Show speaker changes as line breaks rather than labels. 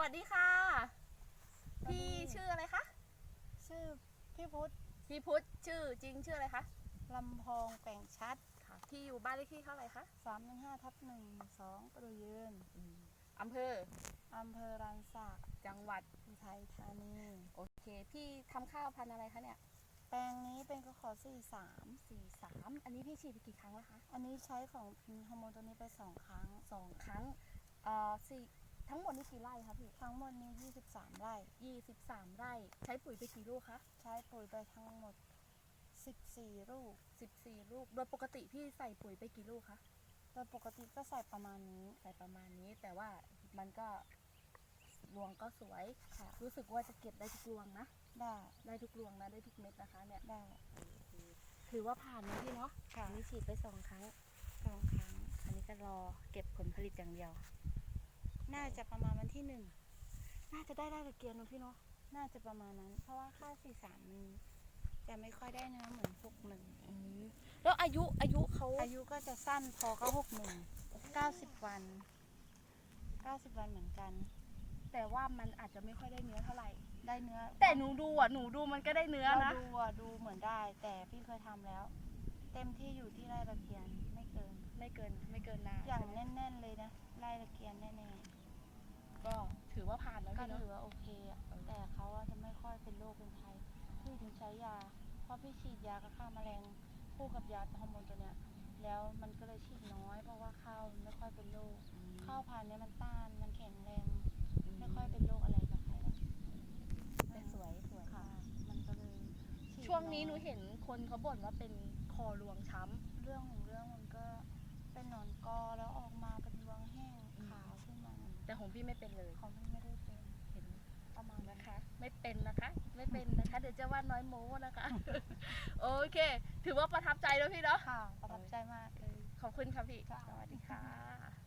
วัสดีค่ะ พี่ชื่ออะไรคะ
ชื่อพี่พุทธ
พี่พุทธชื่อจริงชื่ออะไรคะ
ลำพองแป่งชัด
ค่ะพี่อยู่บ้านเลขที่เท่าไหร่คะ
315ทับ1 2ประดูยืน
อำเภอ
อำเภอรันศักดิ์
จังหวัด
อุทัยธานี
โอเคพี่ทำข้าวพันธุ์อะไรคะเนี่ย
แปลงนี้เป็นกขอ43
สี่สามอันนี้พี่ฉีดไปกี่ครั้งแล้วคะ
อันนี้ใช้ของฮอร์โมนตัวนี้ไป2ครั้ง
สองครั้งเอ่อสี่ ทั้งหมดนี่กี่ไร่คะพี่
ทั้งหมดนี้23 ไร่
ยี่สิบสามไร่ ใช้ปุ๋ยไปกี่ลูกคะ
ใช้ปุ๋ยไปทั้งหมด 14 ลูก
สิบสี่ลูก โดยปกติพี่ใส่ปุ๋ยไปกี่ลูกคะ
โดยปกติก็ใส่ประมาณนี้
ใส่ประมาณนี้ แต่ว่ามันก็รวงก็สวย ค่ะ รู้สึกว่าจะเก็บได้ทุกรวงนะ
ได้
ได้ทุกรวงนะ ได้ทุกเม็ดนะคะเนี่ย
ได้
ถือว่าผ่านนะพี่เนาะ
ค่ะ
อันนี้ฉีดไปสองครั้ง
สองครั้ง
อันนี้ก็รอเก็บผลผลิตอย่างเดียว
น่าจะประมาณวันที่หนึ่ง
น่าจะได้ได้ตะเกียนนะพี่เนาะ
น่าจะประมาณนั้น เพราะว่าค่า43มันจะไม่ค่อยได้เนื้อเหมือนพวกหนึ่ง
แล้วอายุอายุเขา
อายุก็จะสั้นพอก็หกหนึ่งเก้าสิบวันเก้าสิบวันเหมือนกัน
แต่ว่ามันอาจจะไม่ค่อยได้เนื้อเท่าไหร่
ได้เนื้อ
แต่หนูดูอะหนูดูมันก็ได้เนื้อ
เรา
นะ
ดูอะดูเหมือนได้ แต่พี่เคยทำแล้ว เต็มที่อยู่ที่ไร่ตะเกียนไม่เกิน
ไม่เกินไม่เกินนา
อย่าง
ใช่ไหม
แน่น ๆ เลยนะไร่ตะเกียนแน่
ก็ถือว่าผ่านแล้ว
ๆก็
พี่เนาะ
ถือว่าโอเคอะแต่เขาอะจะไม่ค่อยเป็นโรคเป็นภัยพี่ถึงใช้ยา เพราะพี่ฉีดยากับฆ่าแมลงคู่กับยาฮอร์โมนตัวเนี้ย แล้วมันก็เลยฉีดน้อย เพราะว่าข้าวมันไม่ค่อยเป็นโรคข้าวพันธุ์เนี้ยมันต้านมันแข็งแรง ไม่ค่อยเป็นโรคอะไรกับใครหรอก
แต่สวยสวย
ค่ะ
มาก
มันก็เลยฉีด
ช่วงนี้หนู
อย
เห็นคนเขาบ่นว่าเป็นคอรวงช้ำ
เรื่องของเรื่องมันก็เป็นหนอนกอแล้ว
พี่ไม่เป็นเลย
ของพี่ไม่ได้เป็น
เห็น
ประมาณนั้น
นะคะ ไม่เป็นนะคะ ไม่เป็นนะคะ เดี๋ยวจะว่าน้อยโม้นะคะ โอเค ถือว่าประทับใจแล้วพี่เนาะ
ค่ะประทับใจมากเลย
ขอบคุณค่ะพี่
ค่ะ
สวัสดีค่ะ